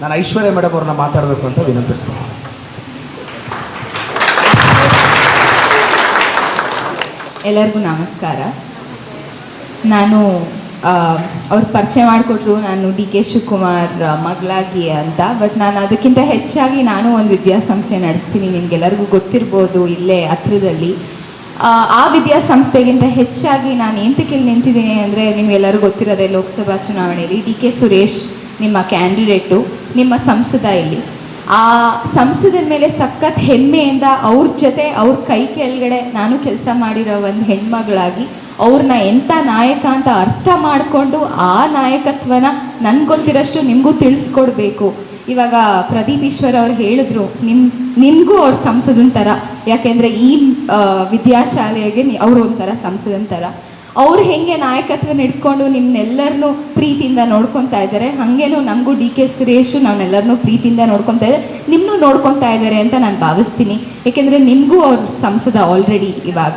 ನಾನು ಐಶ್ವರ್ಯ ಮೇಡಮ್ ಅವ್ರನ್ನ ಮಾತಾಡಬೇಕು ಅಂತ ವಿನಂತಿಸ್ತೇನೆ. ಎಲ್ಲರಿಗೂ ನಮಸ್ಕಾರ. ನಾನು ಅವ್ರು ಪರಿಚಯ ಮಾಡಿಕೊಟ್ರು ನಾನು ಡಿ ಕೆ ಶಿವಕುಮಾರ್ ಮಗಳಾಗಿ ಅಂತ. ಬಟ್ ನಾನು ಅದಕ್ಕಿಂತ ಹೆಚ್ಚಾಗಿ ನಾನು ಒಂದು ವಿದ್ಯಾಸಂಸ್ಥೆ ನಡೆಸ್ತೀನಿ. ನಿಮಗೆಲ್ಲರಿಗೂ ಗೊತ್ತಿರ್ಬೋದು ಇಲ್ಲೇ ಹತ್ರದಲ್ಲಿ. ಆ, ಆ ವಿದ್ಯಾಸಂಸ್ಥೆಗಿಂತ ಹೆಚ್ಚಾಗಿ ನಾನು ಎಂತಕ್ಕೆ ಇಲ್ಲಿ ನಿಂತಿದ್ದೀನಿ ಅಂದರೆ ನಿಮಗೆಲ್ಲರಿಗೂ ಗೊತ್ತಿರೋದೆ ಲೋಕಸಭಾ ಚುನಾವಣೆಯಲ್ಲಿ ಡಿ ಕೆ ಸುರೇಶ್ ನಿಮ್ಮ ಕ್ಯಾಂಡಿಡೇಟು, ನಿಮ್ಮ ಸಂಸದ ಇಲ್ಲಿ ಆ ಸಂಸದ ಮೇಲೆ ಸಖತ್ ಹೆಮ್ಮೆಯಿಂದ ಅವ್ರ ಜೊತೆ, ಅವ್ರ ಕೈ ಕೆಳಗಡೆ ನಾನು ಕೆಲಸ ಮಾಡಿರೋ ಒಂದು ಹೆಣ್ಮಗಳಾಗಿ, ಅವ್ರನ್ನ ಎಂಥ ನಾಯಕ ಅಂತ ಅರ್ಥ ಮಾಡಿಕೊಂಡು ಆ ನಾಯಕತ್ವನ ನನ್ಗೆ ಗೊತ್ತಿರೋಷ್ಟು ನಿಮಗೂ ತಿಳಿಸ್ಕೊಡ್ಬೇಕು. ಇವಾಗ ಪ್ರದೀಪ್ ಈಶ್ವರ್ ಅವ್ರು ಹೇಳಿದ್ರು, ನಿಮ್, ನಿಮಗೂ ಅವ್ರ ಸಂಸದನ ಥರ ಯಾಕೆಂದರೆ ಈ ವಿದ್ಯಾಶಾಲೆಗೆ ಅವರು ಒಂಥರ ಸಂಸದನ ಥರ ಅವ್ರು ಹೆಂಗೆ ನಾಯಕತ್ವನ ಇಟ್ಕೊಂಡು ನಿಮ್ಮನ್ನೆಲ್ಲರನ್ನೂ ಪ್ರೀತಿಯಿಂದ ನೋಡ್ಕೊತಾ ಇದ್ದಾರೆ, ಹಾಗೇನು ನಮಗೂ ಡಿ ಕೆ ಸುರೇಶು ನಾವೆಲ್ಲರನ್ನೂ ಪ್ರೀತಿಯಿಂದ ನೋಡ್ಕೊತಾ ಇದ್ದಾರೆ ನಿಮ್ಮನ್ನೂ ನೋಡ್ಕೊತಾ ಇದ್ದಾರೆ ಅಂತ ನಾನು ಭಾವಿಸ್ತೀನಿ. ಏಕೆಂದರೆ ನಿಮಗೂ ಅವ್ರ ಸಂಸದ ಆಲ್ರೆಡಿ ಇವಾಗ.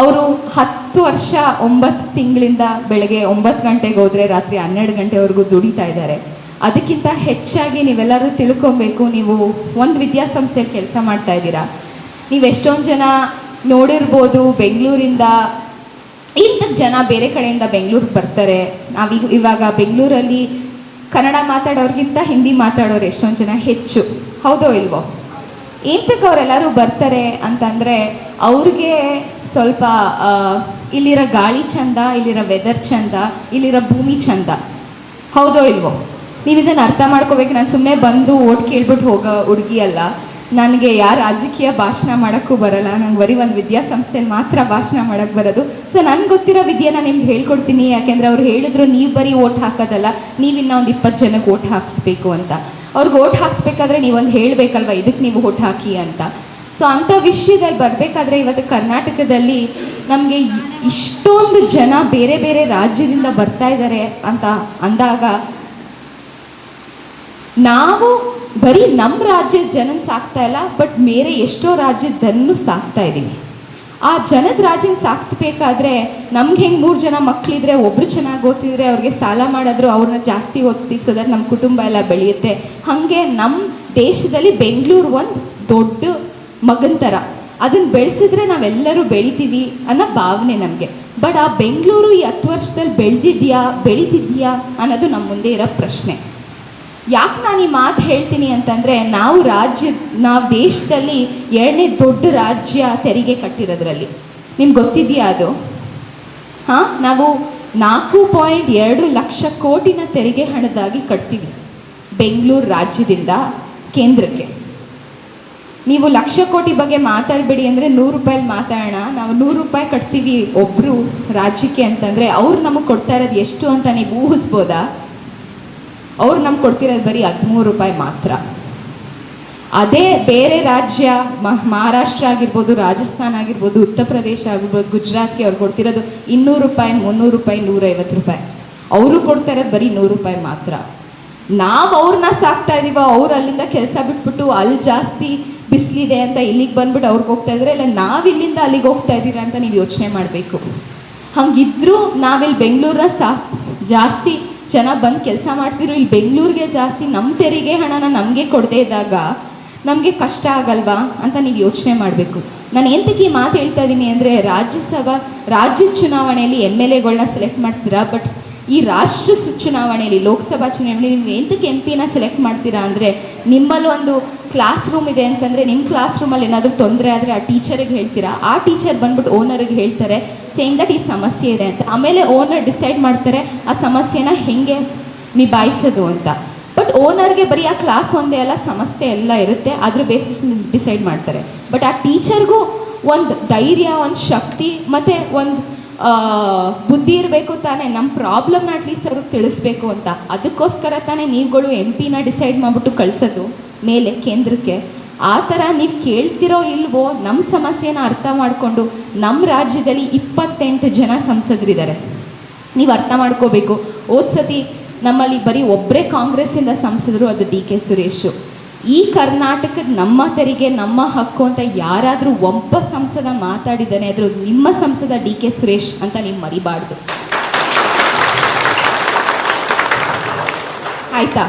ಅವರು ಹತ್ತು ವರ್ಷ ಒಂಬತ್ತು ತಿಂಗಳಿಂದ ಬೆಳಗ್ಗೆ ಒಂಬತ್ತು ಗಂಟೆಗೆ ಹೋದರೆ ರಾತ್ರಿ ಹನ್ನೆರಡು ಗಂಟೆವರೆಗೂ ದುಡಿತಾ ಇದ್ದಾರೆ. ಅದಕ್ಕಿಂತ ಹೆಚ್ಚಾಗಿ ನೀವೆಲ್ಲರೂ ತಿಳ್ಕೊಬೇಕು, ನೀವು ಒಂದು ವಿದ್ಯಾಸಂಸ್ಥೆಯಲ್ಲಿ ಕೆಲಸ ಮಾಡ್ತಾ ಇದ್ದೀರಾ. ನೀವು ಎಷ್ಟೊಂದು ಜನ ನೋಡಿರ್ಬೋದು, ಬೆಂಗಳೂರಿಂದ ಇಂಥ ಜನ ಬೇರೆ ಕಡೆಯಿಂದ ಬೆಂಗಳೂರಿಗೆ ಬರ್ತಾರೆ. ನಾವೀಗ ಇವಾಗ ಬೆಂಗಳೂರಲ್ಲಿ ಕನ್ನಡ ಮಾತಾಡೋರ್ಗಿಂತ ಹಿಂದಿ ಮಾತಾಡೋರು ಎಷ್ಟೊಂದು ಜನ ಹೆಚ್ಚು. ಹೌದೋ ಇಲ್ವೋ? ಏಂತಕ್ಕೆ ಅವರೆಲ್ಲರೂ ಬರ್ತಾರೆ ಅಂತಂದರೆ ಅವ್ರಿಗೆ ಸ್ವಲ್ಪ ಇಲ್ಲಿರೋ ಗಾಳಿ ಚಂದ, ಇಲ್ಲಿರೋ ವೆದರ್ ಚಂದ, ಇಲ್ಲಿರೋ ಭೂಮಿ ಚಂದ. ಹೌದೋ ಇಲ್ವೋ? ನೀವು ಇದನ್ನು ಅರ್ಥ ಮಾಡ್ಕೋಬೇಕು. ನಾನು ಸುಮ್ಮನೆ ಬಂದು ಓಟ್ ಕೇಳ್ಬಿಟ್ಟು ಹೋಗೋ ಹುಡುಗಿ ಅಲ್ಲ. ನನಗೆ ಯಾರು ರಾಜಕೀಯ ಭಾಷಣ ಮಾಡೋಕ್ಕೂ ಬರಲ್ಲ. ನಂಗೆ ಬರೀ ಒಂದು ವಿದ್ಯಾಸಂಸ್ಥೆಯಲ್ಲಿ ಮಾತ್ರ ಭಾಷಣ ಮಾಡೋಕ್ಕೆ ಬರೋದು. ಸೊ ನನಗೆ ಗೊತ್ತಿರೋ ವಿದ್ಯೆನ ನಿಮ್ಗೆ ಹೇಳ್ಕೊಡ್ತೀನಿ. ಯಾಕೆಂದರೆ ಅವ್ರು ಹೇಳಿದ್ರು ನೀವು ಬರೀ ಓಟ್ ಹಾಕೋದಲ್ಲ, ನೀವು ಒಂದು ಇಪ್ಪತ್ತು ಜನಕ್ಕೆ ಓಟ್ ಹಾಕಿಸ್ಬೇಕು ಅಂತ. ಅವ್ರಿಗೆ ಓಟ್ ಹಾಕಿಸ್ಬೇಕಾದ್ರೆ ನೀವೊಂದು ಹೇಳಬೇಕಲ್ವ ಇದಕ್ಕೆ ನೀವು ಓಟ್ ಹಾಕಿ ಅಂತ. ಸೊ ಅಂಥ ವಿಷಯದಲ್ಲಿ ಬರಬೇಕಾದ್ರೆ ಇವತ್ತು ಕರ್ನಾಟಕದಲ್ಲಿ ನಮಗೆ ಇಷ್ಟೊಂದು ಜನ ಬೇರೆ ಬೇರೆ ರಾಜ್ಯದಿಂದ ಬರ್ತಾ ಇದ್ದಾರೆ ಅಂತ ಅಂದಾಗ ನಾವು ಬರೀ ನಮ್ಮ ರಾಜ್ಯದ ಜನ ಸಾಕ್ತಾ ಇಲ್ಲ, ಬಟ್ ಬೇರೆ ಎಷ್ಟೋ ರಾಜ್ಯದನ್ನು ಸಾಕ್ತಾ ಇದ್ದೀವಿ ಆ ಜನದ ರಾಜ್ಯ ಸಾಕ್ಬೇಕಾದ್ರೆ ನಮ್ಗೆ ಹೆಂಗೆ ಮೂರು ಜನ ಮಕ್ಕಳಿದ್ರೆ ಒಬ್ರು ಚೆನ್ನಾಗಿ ಓದ್ತಿದ್ರೆ ಅವ್ರಿಗೆ ಸಾಲ ಮಾಡಿದ್ರು ಅವ್ರನ್ನ ಜಾಸ್ತಿ ಓದಿಸ್ತೀವಿ ಸೊ ದಟ್ ನಮ್ಮ ಕುಟುಂಬ ಎಲ್ಲ ಬೆಳೆಯುತ್ತೆ. ಹಾಗೆ ನಮ್ಮ ದೇಶದಲ್ಲಿ ಬೆಂಗಳೂರು ಒಂದು ದೊಡ್ಡ ಮಗನ ಥರ ಅದನ್ನು ಬೆಳೆಸಿದ್ರೆ ನಾವೆಲ್ಲರೂ ಬೆಳಿತೀವಿ ಅನ್ನೋ ಭಾವನೆ ನಮಗೆ. ಬಟ್ ಆ ಬೆಂಗಳೂರು ಈ ಹತ್ತು ವರ್ಷದಲ್ಲಿ ಬೆಳೆದಿದ್ಯಾ, ಬೆಳೀತಿದ್ಯಾ ಅನ್ನೋದು ನಮ್ಮ ಮುಂದೆ ಇರೋ ಪ್ರಶ್ನೆ. ಯಾಕೆ ನಾನು ಈ ಮಾತು ಹೇಳ್ತೀನಿ ಅಂತಂದರೆ ನಾವು ರಾಜ್ಯ, ನಾವು ದೇಶದಲ್ಲಿ ಎರಡನೇ ದೊಡ್ಡ ರಾಜ್ಯ ತೆರಿಗೆ ಕಟ್ಟಿರೋದ್ರಲ್ಲಿ. ನಿಮ್ಗೆ ಗೊತ್ತಿದೆಯಾ ಅದು? ಹಾಂ, ನಾವು ನಾಲ್ಕು ಪಾಯಿಂಟ್ ಎರಡು ಲಕ್ಷ ಕೋಟಿನ ತೆರಿಗೆ ಹಣದಾಗಿ ಕಟ್ತೀವಿ ಬೆಂಗಳೂರು ರಾಜ್ಯದಿಂದ ಕೇಂದ್ರಕ್ಕೆ. ನೀವು ಲಕ್ಷ ಕೋಟಿ ಬಗ್ಗೆ ಮಾತಾಡಬೇಡಿ ಅಂದರೆ ನೂರು ರೂಪಾಯಲ್ಲಿ ಮಾತಾಡೋಣ. ನಾವು ನೂರು ರೂಪಾಯಿ ಕಟ್ತೀವಿ ಒಬ್ಬರು ರಾಜ್ಯಕ್ಕೆ ಅಂತಂದರೆ ಅವ್ರು ನಮಗೆ ಕೊಡ್ತಾ ಇರೋದು ಎಷ್ಟು ಅಂತ ನೀವು ಊಹಿಸ್ಬೋದಾ? ಅವ್ರು ನಮ್ಗೆ ಕೊಡ್ತಿರೋದು ಬರೀ ಹದಿಮೂರು ರೂಪಾಯಿ ಮಾತ್ರ. ಅದೇ ಬೇರೆ ರಾಜ್ಯ ಮಹಾರಾಷ್ಟ್ರ ಆಗಿರ್ಬೋದು, ರಾಜಸ್ಥಾನ ಆಗಿರ್ಬೋದು, ಉತ್ತರ ಪ್ರದೇಶ ಆಗಿರ್ಬೋದು, ಗುಜರಾತ್ಗೆ ಅವ್ರು ಕೊಡ್ತಿರೋದು ಇನ್ನೂರು ರೂಪಾಯಿ, ಮುನ್ನೂರು ರೂಪಾಯಿ, ನೂರೈವತ್ತು ರೂಪಾಯಿ. ಅವರು ಕೊಡ್ತಾ ಇರೋದು ಬರೀ ನೂರು ರೂಪಾಯಿ ಮಾತ್ರ. ನಾವು ಅವ್ರನ್ನ ಸಾಕ್ತಾ ಇದೀವೋ, ಅವ್ರು ಅಲ್ಲಿಂದ ಕೆಲಸ ಬಿಟ್ಬಿಟ್ಟು ಅಲ್ಲಿ ಜಾಸ್ತಿ ಬಿಸಿಲಿದೆ ಅಂತ ಇಲ್ಲಿಗೆ ಬಂದ್ಬಿಟ್ಟು ಅವ್ರಿಗೆ ಹೋಗ್ತಾ ಇದ್ರೆ, ಇಲ್ಲ ನಾವು ಇಲ್ಲಿಂದ ಅಲ್ಲಿಗೆ ಹೋಗ್ತಾ ಇದ್ದೀರಾ ಅಂತ ನೀವು ಯೋಚನೆ ಮಾಡಬೇಕು. ಹಂಗಿದ್ರೂ ನಾವಿಲ್ಲಿ ಬೆಂಗಳೂರ ಸಾ ಜಾಸ್ತಿ ಜನ ಬಂದು ಕೆಲಸ ಮಾಡ್ತಿದ್ರು ಇಲ್ಲಿ ಬೆಂಗಳೂರಿಗೆ ಜಾಸ್ತಿ ನಮ್ಮ ತೆರಿಗೆ ಹಣನ ನಮಗೆ ಕೊಡದೇ ಇದ್ದಾಗ ನಮಗೆ ಕಷ್ಟ ಆಗಲ್ವಾ ಅಂತ ನೀವು ಯೋಚನೆ ಮಾಡಬೇಕು. ನಾನು ಎಂತಕ್ಕೆ ಈ ಮಾತು ಹೇಳ್ತಾ ಇದ್ದೀನಿ ಅಂದರೆ ರಾಜ್ಯಸಭಾ, ರಾಜ್ಯ ಚುನಾವಣೆಯಲ್ಲಿ ಎಂ ಎಲ್ ಎಗಳನ್ನ ಸೆಲೆಕ್ಟ್ ಮಾಡ್ತೀರಾ? ಬಟ್ ಈ ರಾಷ್ಟ್ರ ಚುನಾವಣೆಯಲ್ಲಿ, ಲೋಕಸಭಾ ಚುನಾವಣೆಯಲ್ಲಿ ನೀವು ಎಂತಕ್ಕೆ ಎಂ ಪಿನ ಸೆಲೆಕ್ಟ್ ಮಾಡ್ತೀರಾ ಅಂದರೆ ನಿಮ್ಮಲ್ಲಿ ಒಂದು ಕ್ಲಾಸ್ ರೂಮ್ ಇದೆ ಅಂತಂದರೆ ನಿಮ್ಮ ಕ್ಲಾಸ್ ರೂಮಲ್ಲಿ ಏನಾದರೂ ತೊಂದರೆ ಆದರೆ ಆ ಟೀಚರಿಗೆ ಹೇಳ್ತೀರಾ? ಆ ಟೀಚರ್ ಬಂದ್ಬಿಟ್ಟು ಓನರಿಗೆ ಹೇಳ್ತಾರೆ ಸೇಮ್ ದಟ್ ಈ ಸಮಸ್ಯೆ ಇದೆ ಅಂತ. ಆಮೇಲೆ ಓನರ್ ಡಿಸೈಡ್ ಮಾಡ್ತಾರೆ, ಆ ಸಮಸ್ಯೆನ ಹೆಂಗೆ ನಿಭಾಯಿಸೋದು ಅಂತ. ಬಟ್ ಓನರ್ಗೆ ಬರೀ ಆ ಕ್ಲಾಸ್ ಒಂದೇ ಅಲ್ಲ, ಸಮಸ್ಯೆ ಎಲ್ಲ ಇರುತ್ತೆ, ಅದ್ರ ಬೇಸಿಸ್ ಡಿಸೈಡ್ ಮಾಡ್ತಾರೆ. ಬಟ್ ಆ ಟೀಚರ್ಗೂ ಒಂದು ಧೈರ್ಯ, ಒಂದು ಶಕ್ತಿ, ಮತ್ತು ಒಂದು ಬುದ್ಧಿ ಇರಬೇಕು ತಾನೇ ನಮ್ಮ ಪ್ರಾಬ್ಲಮ್ನ ಅಟ್ಲೀಸ್ಟ್ ಅವ್ರಿಗೆ ತಿಳಿಸ್ಬೇಕು ಅಂತ. ಅದಕ್ಕೋಸ್ಕರ ತಾನೇ ನೀವುಗಳು ಎಂ ಪಿನ ಡಿಸೈಡ್ ಮಾಡಿಬಿಟ್ಟು ಕಳಿಸೋದು ಮೇಲೆ ಕೇಂದ್ರಕ್ಕೆ. ಆ ಥರ ನೀವು ಕೇಳ್ತಿರೋ ಇಲ್ವೋ ನಮ್ಮ ಸಮಸ್ಯೆನ ಅರ್ಥ ಮಾಡಿಕೊಂಡು ನಮ್ಮ ರಾಜ್ಯದಲ್ಲಿ ಇಪ್ಪತ್ತೆಂಟು ಜನ ಸಂಸದರಿದ್ದಾರೆ. ನೀವು ಅರ್ಥ ಮಾಡ್ಕೋಬೇಕು. ಹೋದ ಸತಿ ನಮ್ಮಲ್ಲಿ ಬರೀ ಒಬ್ಬರೇ ಕಾಂಗ್ರೆಸ್ಸಿಂದ ಸಂಸದರು ಅದು ಡಿ ಕೆ ಸುರೇಶು. ಈ ಕರ್ನಾಟಕದ ನಮ್ಮ ತೆರಿಗೆ, ನಮ್ಮ ಹಕ್ಕು ಅಂತ ಯಾರಾದರೂ ಒಬ್ಬ ಸಂಸದ ಮಾತಾಡಿದ್ದಾನೆ ಆದರೂ ನಿಮ್ಮ ಸಂಸದ ಡಿ ಕೆ ಸುರೇಶ್ ಅಂತ ನೀವು ಮರಿಬಾರ್ದು. ಆಯ್ತಾ?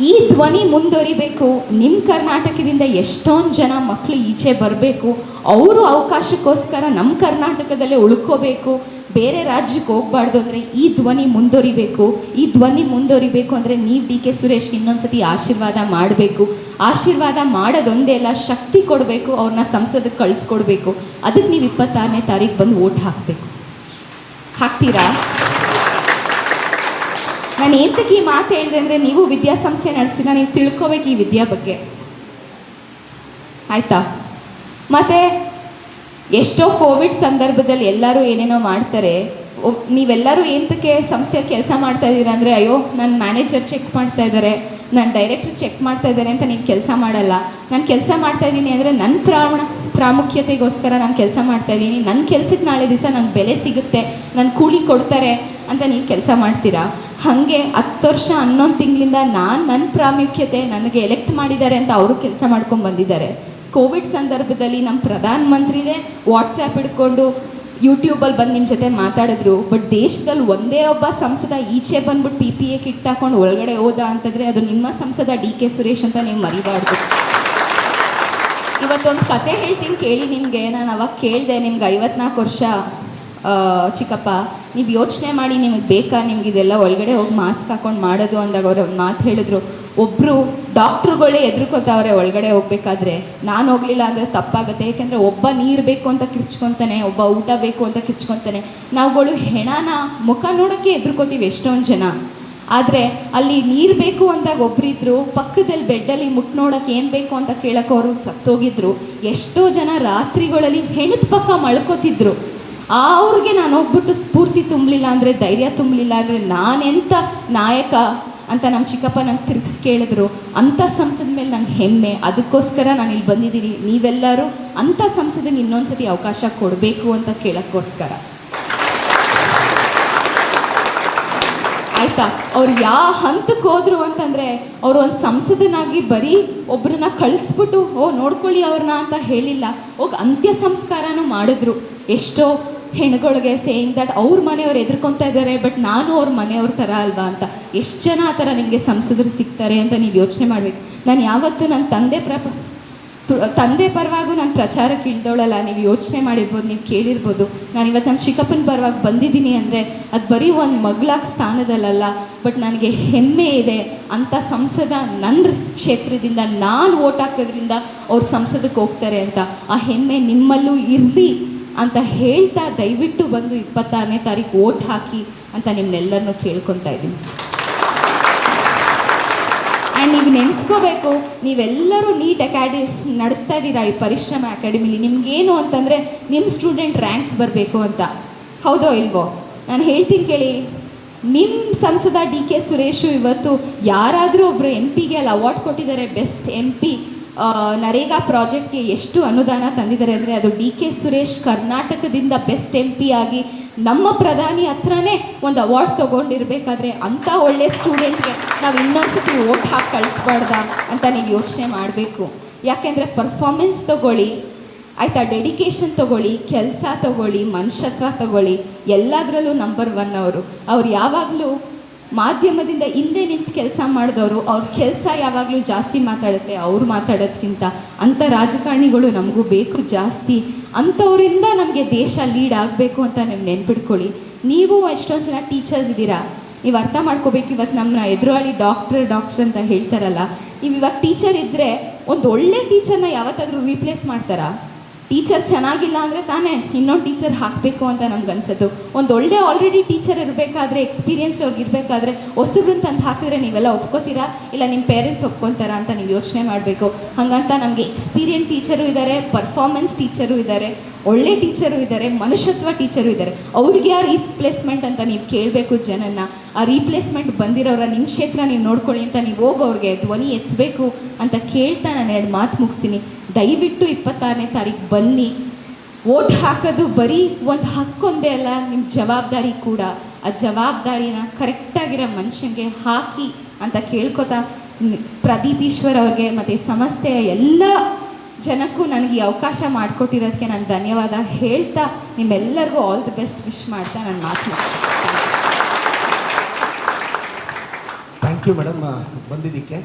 ಈ ಧ್ವನಿ ಮುಂದುವರಿಬೇಕು ನಿಮ್ಮ ಕರ್ನಾಟಕದಿಂದ ಎಷ್ಟೊಂದು ಜನ ಮಕ್ಕಳು ಈಚೆ ಬರಬೇಕು, ಅವರು ಅವಕಾಶಕ್ಕೋಸ್ಕರ ನಮ್ಮ ಕರ್ನಾಟಕದಲ್ಲೇ ಉಳ್ಕೋಬೇಕು ಬೇರೆ ರಾಜ್ಯಕ್ಕೆ ಹೋಗ್ಬಾರ್ದು ಅಂದರೆ ಈ ಧ್ವನಿ ಮುಂದುವರಿಬೇಕು, ಈ ಧ್ವನಿ ಮುಂದುವರಿಬೇಕು ಅಂದರೆ ನೀವು ಡಿ ಕೆ ಸುರೇಶ್ ಇನ್ನೊಂದ್ಸತಿ ಆಶೀರ್ವಾದ ಮಾಡಬೇಕು. ಆಶೀರ್ವಾದ ಮಾಡೋದೊಂದೇ ಅಲ್ಲ, ಶಕ್ತಿ ಕೊಡಬೇಕು, ಅವ್ರನ್ನ ಸಂಸದಕ್ಕೆ ಕಳಿಸ್ಕೊಡ್ಬೇಕು. ಅದಕ್ಕೆ ನೀವು ಇಪ್ಪತ್ತಾರನೇ ತಾರೀಕು ಬಂದು ಓಟ್ ಹಾಕಬೇಕು. ಹಾಕ್ತೀರಾ? ನಾನು ಏತಕ್ಕೆ ಈ ಮಾತು ಹೇಳಿದೆ ಅಂದರೆ ನೀವು ವಿದ್ಯಾಸಂಸ್ಥೆ ನಡೆಸ್ತೀರಾ ನೀವು ತಿಳ್ಕೊಬೇಕು ಈ ವಿದ್ಯಾ ಬಗ್ಗೆ. ಆಯ್ತಾ? ಮತ್ತೆ ಎಷ್ಟೋ ಕೋವಿಡ್ ಸಂದರ್ಭದಲ್ಲಿ ಎಲ್ಲರೂ ಏನೇನೋ ಮಾಡ್ತಾರೆ. ನೀವೆಲ್ಲರೂ ಏಂತಕ್ಕೆ ಸಂಸ್ಥೆ ಕೆಲಸ ಮಾಡ್ತಾ ಇದ್ದೀರಾ ಅಂದರೆ, ಅಯ್ಯೋ ನನ್ನ ಮ್ಯಾನೇಜರ್ ಚೆಕ್ ಮಾಡ್ತಾ ಇದ್ದಾರೆ ನನ್ನ ಡೈರೆಕ್ಟರ್ ಚೆಕ್ ಮಾಡ್ತಾ ಇದ್ದಾರೆ ಅಂತ ನೀನು ಕೆಲಸ ಮಾಡಲ್ಲ. ನಾನು ಕೆಲಸ ಮಾಡ್ತಾ ಇದ್ದೀನಿ ಅಂದರೆ ನನ್ನ ಪ್ರಾಣ, ಪ್ರಾಮುಖ್ಯತೆಗೋಸ್ಕರ ನಾನು ಕೆಲಸ ಮಾಡ್ತಾ ಇದ್ದೀನಿ. ನನ್ನ ಕೆಲಸಕ್ಕೆ ನಾಳೆ ದಿವಸ ನನಗೆ ಬೆಲೆ ಸಿಗುತ್ತೆ ನನ್ನ ಕೂಲಿ ಕೊಡ್ತಾರೆ ಅಂತ ನೀವು ಕೆಲಸ ಮಾಡ್ತೀರಾ? ಹಾಗೆ ಹತ್ತು ವರ್ಷ ಹನ್ನೊಂದು ತಿಂಗಳಿಂದ ನಾನು ನನ್ನ ಪ್ರಾಮುಖ್ಯತೆ ನನಗೆ ಎಲೆಕ್ಟ್ ಮಾಡಿದ್ದಾರೆ ಅಂತ ಅವರು ಕೆಲಸ ಮಾಡ್ಕೊಂಡು ಬಂದಿದ್ದಾರೆ. ಕೋವಿಡ್ ಸಂದರ್ಭದಲ್ಲಿ ನಮ್ಮ ಪ್ರಧಾನ ಮಂತ್ರಿನೇ ವಾಟ್ಸ್ಆ್ಯಪ್ ಹಿಡ್ಕೊಂಡು ಯೂಟ್ಯೂಬಲ್ಲಿ ಬಂದು ನಿಮ್ಮ ಜೊತೆ ಮಾತಾಡಿದ್ರು. ಬಟ್ ದೇಶದಲ್ಲಿ ಒಂದೇ ಒಬ್ಬ ಸಂಸದ ಈಚೆ ಬಂದ್ಬಿಟ್ಟು ಪಿ ಪಿ ಎ ಕಿಟ್ ಹಾಕೊಂಡು ಒಳಗಡೆ ಹೋದ ಅಂತಂದರೆ ಅದು ನಿಮ್ಮ ಸಂಸದ ಡಿ ಕೆ ಸುರೇಶ್ ಅಂತ ನೀವು ಮರಿಬಾರ್ದು. ಇವತ್ತೊಂದು ಕತೆ ಹೇಳ್ತೀನಿ ಕೇಳಿ ನಿಮಗೆ. ನಾನು ಅವಾಗ ಕೇಳಿದೆ ನಿಮ್ಗೆ ಐವತ್ನಾಲ್ಕು ವರ್ಷ ಚಿಕ್ಕಪ್ಪ. ನೀವು ಯೋಚನೆ ಮಾಡಿ ನಿಮಗೆ ಬೇಕಾ ನಿಮ್ಗೆ ಇದೆಲ್ಲ ಒಳಗಡೆ ಹೋಗಿ ಮಾಸ್ಕ್ ಹಾಕೊಂಡು ಮಾಡೋದು ಅಂದಾಗ ಅವ್ರು ಮಾತು ಹೇಳಿದ್ರು. ಒಬ್ಬರು ಡಾಕ್ಟ್ರುಗಳೇ ಎದುರ್ಕೋತಾವ್ರೆ ಒಳಗಡೆ ಹೋಗ್ಬೇಕಾದ್ರೆ. ನಾನು ಹೋಗ್ಲಿಲ್ಲ ಅಂದರೆ ತಪ್ಪಾಗುತ್ತೆ. ಏಕೆಂದರೆ ಒಬ್ಬ ನೀರು ಬೇಕು ಅಂತ ಕಿರ್ಚ್ಕೊತಾನೆ, ಒಬ್ಬ ಊಟ ಬೇಕು ಅಂತ ಕಿರ್ಚ್ಕೊತಾನೆ. ನಾವುಗಳು ಹೆಣನ ಮುಖ ನೋಡೋಕ್ಕೆ ಎದುರ್ಕೋತೀವಿ ಎಷ್ಟೊಂದು ಜನ. ಆದರೆ ಅಲ್ಲಿ ನೀರು ಬೇಕು ಅಂದಾಗ ಒಬ್ಬರಿದ್ರು ಪಕ್ಕದಲ್ಲಿ ಬೆಡ್ಡಲ್ಲಿ ಮುಟ್ ನೋಡೋಕ್ಕೆ ಏನು ಬೇಕು ಅಂತ ಕೇಳೋಕೆ ಅವರು ಸತ್ತೋಗಿದ್ರು. ಎಷ್ಟೋ ಜನ ರಾತ್ರಿಗಳಲ್ಲಿ ಹೆಣದ ಪಕ್ಕ ಮಳ್ಕೋತಿದ್ರು ಅವ್ರಿಗೆ ನಾನು ಹೋಗ್ಬಿಟ್ಟು ಸ್ಫೂರ್ತಿ ತುಂಬಲಿಲ್ಲ ಅಂದರೆ ಧೈರ್ಯ ತುಂಬಲಿಲ್ಲ ಅಂದರೆ ನಾನೆಂಥ ನಾಯಕ ಅಂತ ನಮ್ಮ ಚಿಕ್ಕಪ್ಪ ನಂಗೆ ತಿರುಗಿಸ್ ಕೇಳಿದ್ರು, ಅಂಥ ಸಂಸದ ಮೇಲೆ ನಂಗೆ ಹೆಮ್ಮೆ. ಅದಕ್ಕೋಸ್ಕರ ನಾನು ಇಲ್ಲಿ ಬಂದಿದ್ದೀನಿ. ನೀವೆಲ್ಲರೂ ಅಂಥ ಸಂಸದಿಗೆ ಇನ್ನೊಂದ್ಸತಿ ಅವಕಾಶ ಕೊಡಬೇಕು ಅಂತ ಕೇಳೋಕ್ಕೋಸ್ಕರ. ಆಯ್ತಾ? ಅವ್ರು ಯಾವ ಹಂತಕ್ಕೆ ಹೋದ್ರು ಅಂತಂದ್ರೆ, ಅವರು ಒಂದು ಸಂಸದನಾಗಿ ಬರೀ ಒಬ್ಬರನ್ನ ಕಳಿಸ್ಬಿಟ್ಟು, ಓ, ನೋಡ್ಕೊಳ್ಳಿ ಅವ್ರನ್ನ ಅಂತ ಹೇಳಿಲ್ಲ. ಹೋಗಿ ಅಂತ್ಯ ಸಂಸ್ಕಾರನೂ ಮಾಡಿದ್ರು. ಎಷ್ಟೋ ಹೆಣ್ಗಳಿಗೆ ಸೇಯಿಂಗ್ ದಟ್ ಅವ್ರ ಮನೆಯವ್ರು ಎದುರ್ಕೊತಾ ಇದ್ದಾರೆ ಬಟ್ ನಾನು ಅವ್ರ ಮನೆಯವ್ರ ಥರ ಅಲ್ವಾ ಅಂತ. ಎಷ್ಟು ಜನ ಆ ಥರ ನಿಮಗೆ ಸಂಸದರು ಸಿಗ್ತಾರೆ ಅಂತ ನೀವು ಯೋಚನೆ ಮಾಡಬೇಕು. ನಾನು ಯಾವತ್ತೂ ನನ್ನ ತಂದೆ ಪ್ರ ತಂದೆ ಪರವಾಗೂ ನಾನು ಪ್ರಚಾರಕ್ಕೆ ಇಳ್ದೋಳಲ್ಲ ನೀವು ಯೋಚನೆ ಮಾಡಿರ್ಬೋದು, ನೀವು ಕೇಳಿರ್ಬೋದು. ನಾನು ಇವತ್ತು ನಮ್ಮ ಚಿಕ್ಕಪ್ಪನ ಪರವಾಗಿ ಬಂದಿದ್ದೀನಿ ಅಂದರೆ ಅದು ಬರೀ ಒಂದು ಮಗಳಾಗ ಸ್ಥಾನದಲ್ಲಲ್ಲ ಬಟ್ ನನಗೆ ಹೆಮ್ಮೆ ಇದೆ ಅಂಥ ಸಂಸದ ನನ್ನ ಕ್ಷೇತ್ರದಿಂದ ನಾನು ಓಟ್ ಹಾಕೋದ್ರಿಂದ ಅವ್ರು ಸಂಸದಕ್ಕೆ ಹೋಗ್ತಾರೆ ಅಂತ. ಆ ಹೆಮ್ಮೆ ನಿಮ್ಮಲ್ಲೂ ಇರಲಿ. ಅಂತ ಹೇಳ್ತಾ ದಯವಿಟ್ಟು ಬಂದು ಇಪ್ಪತ್ತಾರನೇ ತಾರೀಕು ಓಟ್ ಹಾಕಿ ಅಂತ ನಿಮ್ಮನ್ನೆಲ್ಲರನ್ನೂ ಕೇಳ್ಕೊತಾ ಇದ್ದೀನಿ. ಆ್ಯಂಡ್ ನೀವು ನೆನೆಸ್ಕೋಬೇಕು, ನೀವೆಲ್ಲರೂ ನೀಟ್ ಅಕಾಡೆಮಿ ನಡೆಸ್ತಾ ಇದ್ದೀರಾ ಈ ಪರಿಶ್ರಮ ಅಕಾಡೆಮಿಲಿ? ನಿಮಗೇನು ಅಂತಂದರೆ ನಿಮ್ಮ ಸ್ಟೂಡೆಂಟ್ ರ್ಯಾಂಕ್ ಬರಬೇಕು ಅಂತ. ಹೌದೋ ಇಲ್ವೋ? ನಾನು ಹೇಳ್ತೀನಿ ಕೇಳಿ ನಿಮ್ಮ ಸಂಸದ ಡಿ ಕೆ ಸುರೇಶು ಇವತ್ತು ಯಾರಾದರೂ ಒಬ್ಬರು ಎಂ ಪಿಗೆ ಅಲ್ಲಿ ಅವಾರ್ಡ್ ಕೊಟ್ಟಿದ್ದಾರೆ, ಬೆಸ್ಟ್ ಎಂ ಪಿ ನರೇಗಾ ಪ್ರಾಜೆಕ್ಟ್ಗೆ ಎಷ್ಟು ಅನುದಾನ ತಂದಿದ್ದಾರೆ ಅಂದರೆ ಅದು ಡಿ ಕೆ ಸುರೇಶ್ ಕರ್ನಾಟಕದಿಂದ ಬೆಸ್ಟ್ ಎಂ ಪಿ ಆಗಿ ನಮ್ಮ ಪ್ರಧಾನಿ ಹತ್ರನೇ ಒಂದು ಅವಾರ್ಡ್ ತೊಗೊಂಡಿರ್ಬೇಕಾದ್ರೆ ಅಂಥ ಒಳ್ಳೆ ಸ್ಟೂಡೆಂಟ್ಗೆ ನಾವು ಇನ್ನೊಂದ್ಸತಿ ಓಟ್ ಹಾಕಿ ಕಳಿಸ್ಬಾರ್ದ ಅಂತ ನೀವು ಯೋಚನೆ ಮಾಡಬೇಕು. ಯಾಕೆಂದರೆ ಪರ್ಫಾರ್ಮೆನ್ಸ್ ತೊಗೊಳ್ಳಿ, ಆಯಿತಾ ಡೆಡಿಕೇಶನ್ ತೊಗೊಳ್ಳಿ, ಕೆಲಸ ತೊಗೊಳ್ಳಿ ಮನುಷ್ಯತ್ವ ತೊಗೊಳ್ಳಿ, ಎಲ್ಲದರಲ್ಲೂ ನಂಬರ್ ಒನ್ ಅವರು. ಅವ್ರು ಯಾವಾಗಲೂ ಮಾಧ್ಯಮದಿಂದ ಹಿಂದೆ ನಿಂತು ಕೆಲಸ ಮಾಡಿದವರು, ಅವ್ರ ಕೆಲಸ ಯಾವಾಗಲೂ ಜಾಸ್ತಿ ಮಾತಾಡುತ್ತೆ, ಅವ್ರು ಮಾತಾಡೋದ್ಕಿಂತ ಅಂಥ ರಾಜಕಾರಣಿಗಳು ನಮಗೂ ಬೇಕು ಜಾಸ್ತಿ. ಅಂಥವರಿಂದ ನಮಗೆ ದೇಶ ಲೀಡ್ ಆಗಬೇಕು ಅಂತ ನೀವು ನೆನ್ಪಿಟ್ಕೊಳ್ಳಿ ನೀವು ಎಷ್ಟೊಂದು ಜನ ಟೀಚರ್ಸ್ ಇದ್ದೀರಾ? ನೀವು ಅರ್ಥ ಮಾಡ್ಕೋಬೇಕು, ಇವತ್ತು ನಮ್ಮ ಎದುರಾಳಿ ಡಾಕ್ಟ್ರ್ ಡಾಕ್ಟ್ರ್ ಅಂತ ಹೇಳ್ತಾರಲ್ಲ, ನೀವು ಇವಾಗ ಟೀಚರ್ ಇದ್ದರೆ ಒಂದು ಒಳ್ಳೆ ಟೀಚರ್ನ ಯಾವತ್ತಾದರೂ ರೀಪ್ಲೇಸ್ ಮಾಡ್ತಾರಾ? ಟೀಚರ್ ಚೆನ್ನಾಗಿಲ್ಲ ಅಂದರೆ ತಾನೇ ಇನ್ನೊಂದು ಟೀಚರ್ ಹಾಕಬೇಕು ಅಂತ ನಮ್ಗೆ ಅನ್ಸತ್ತು ಒಂದು ಒಳ್ಳೆ ಆಲ್ರೆಡಿ ಟೀಚರ್ ಇರಬೇಕಾದ್ರೆ ಎಕ್ಸ್ಪೀರಿಯನ್ಸ್ ಅವ್ರಿಗೆ ಇರಬೇಕಾದ್ರೆ ಹೊಸಬ್ರನ್ನ ತಂದು ಹಾಕಿದ್ರೆ ನೀವೆಲ್ಲ ಒಪ್ಕೋತೀರಾ? ಇಲ್ಲ ನಿಮ್ಮ ಪೇರೆಂಟ್ಸ್ ಒಪ್ಕೊತಾರಾ ಅಂತ ನೀವು ಯೋಚನೆ ಮಾಡಬೇಕು. ಹಾಗಂತ ನಮಗೆ ಎಕ್ಸ್ಪೀರಿಯನ್ಸ್ ಟೀಚರು ಇದ್ದಾರೆ ಪರ್ಫಾರ್ಮೆನ್ಸ್ ಟೀಚರು ಇದ್ದಾರೆ ಒಳ್ಳೆ ಟೀಚರು ಇದ್ದಾರೆ ಮನುಷ್ಯತ್ವ ಟೀಚರು ಇದ್ದಾರೆ ಅವ್ರಿಗೆ ಯಾರು ರೀಪ್ಲೇಸ್ಮೆಂಟ್ ಅಂತ ನೀವು ಕೇಳಬೇಕು ಜನನ ಆ ರೀಪ್ಲೇಸ್ಮೆಂಟ್ ಬಂದಿರೋರ ನಿಮ್ಮ ಕ್ಷೇತ್ರ ನೀವು ನೋಡ್ಕೊಳ್ಳಿ ಅಂತ ನೀವು ಹೋಗಿ ಅವ್ರಿಗೆ ಧ್ವನಿ ಎತ್ತಬೇಕು ಅಂತ ಕೇಳ್ತಾ ನಾನು ಎರಡು ಮಾತು ಮುಗಿಸ್ತೀನಿ. ದಯವಿಟ್ಟು ಇಪ್ಪತ್ತಾರನೇ ತಾರೀಕು ಬನ್ನಿ. ಓಟ್ ಹಾಕೋದು ಬರೀ ಒಂದು ಹಕ್ಕೊಂದೇ ಅಲ್ಲ ನಿಮ್ಮ ಜವಾಬ್ದಾರಿ ಕೂಡ. ಆ ಜವಾಬ್ದಾರಿನ ಕರೆಕ್ಟಾಗಿರೋ ಮನುಷ್ಯನಿಗೆ ಹಾಕಿ ಅಂತ ಕೇಳ್ಕೊತಾ ಪ್ರದೀಪ್ ಈಶ್ವರ್ ಅವ್ರಿಗೆ ಮತ್ತು ಸಂಸ್ಥೆಯ ಎಲ್ಲ ಜನಕ್ಕೂ ನನಗೆ ಈ ಅವಕಾಶ ಮಾಡಿಕೊಟ್ಟಿರೋದಕ್ಕೆ ನಾನು ಧನ್ಯವಾದ ಹೇಳ್ತಾ ನಿಮ್ಮೆಲ್ಲರಿಗೂ ಆಲ್ ದಿ ಬೆಸ್ಟ್ ವಿಶ್ ಮಾಡ್ತಾ ನಾನು ಮಾತು ಥ್ಯಾಂಕ್ ಯು ಮೇಡಮ್ ಬಂದಿದ್ದಕ್ಕೆ.